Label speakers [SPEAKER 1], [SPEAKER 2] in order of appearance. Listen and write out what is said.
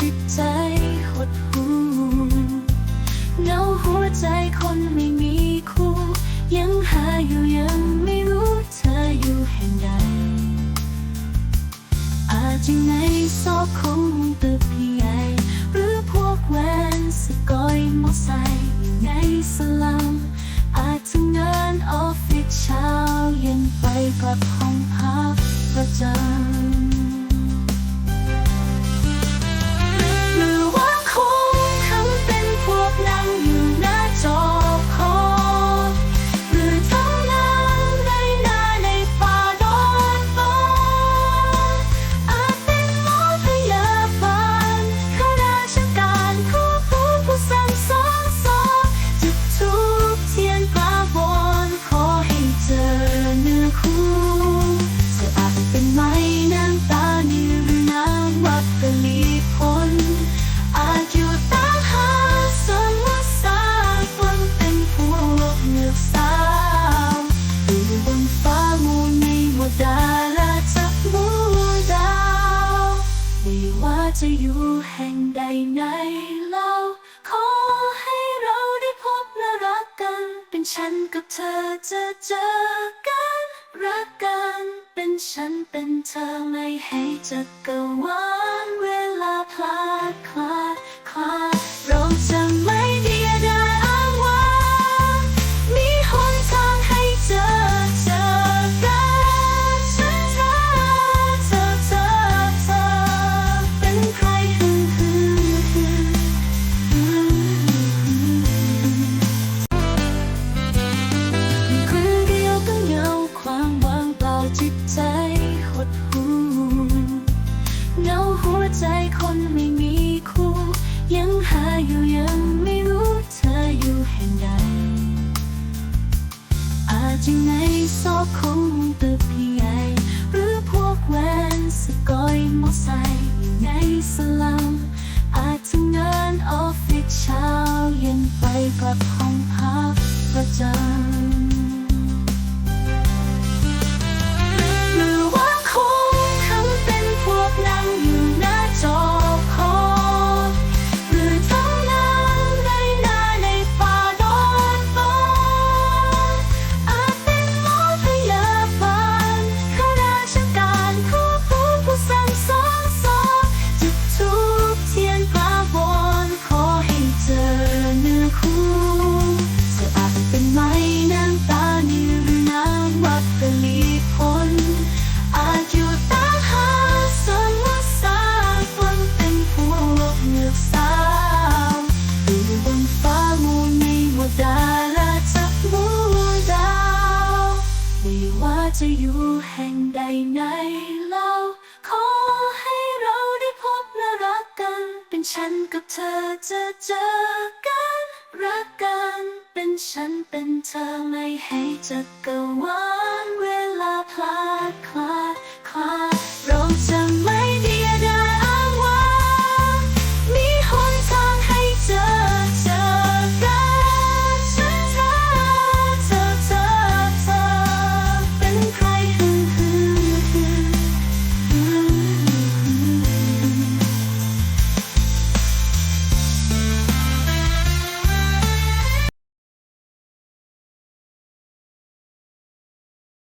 [SPEAKER 1] จิตใจหดหู่เงาหัวใจคนไม่มีคู่ ยังหาอยู่ยังไม่รู้เธออยู่แห่งใด อาจอยู่ในซอกของตึกใหญ่หรือพวกแวนสกอยมอไซค์ในสลัมอาจทำงานออฟฟิศเช้าเย็นไปกลับห้องพักประจำ อยู่แห่งใดในโลกขอให้เราได้พบและรักกัน เป็นฉันกับเธอจะเจอกัน รักกันเป็นฉันเป็นเธอไม่ให้จักรวาลเวลาพลา จิตใจหดหูเงาหัวใจคนไม่มีคู่ ยังหาอยู่ยังไม่รู้เธออยู่แห่งใด อาจอยู่ในซอกของตึกใหญ่หรือพวกแวนสกอยมอไซค์ในสลัมอาจทำงานออฟฟิศเช้าเย็นไปกลับห้องพักประจำ จะอยู่แห่งใดในเลกขอให้เราได้พบและรักกัน เป็นฉันกับเธอจะเจอกัน รักกัน เป็นฉันเป็นเธอไม่ให้จักรวาล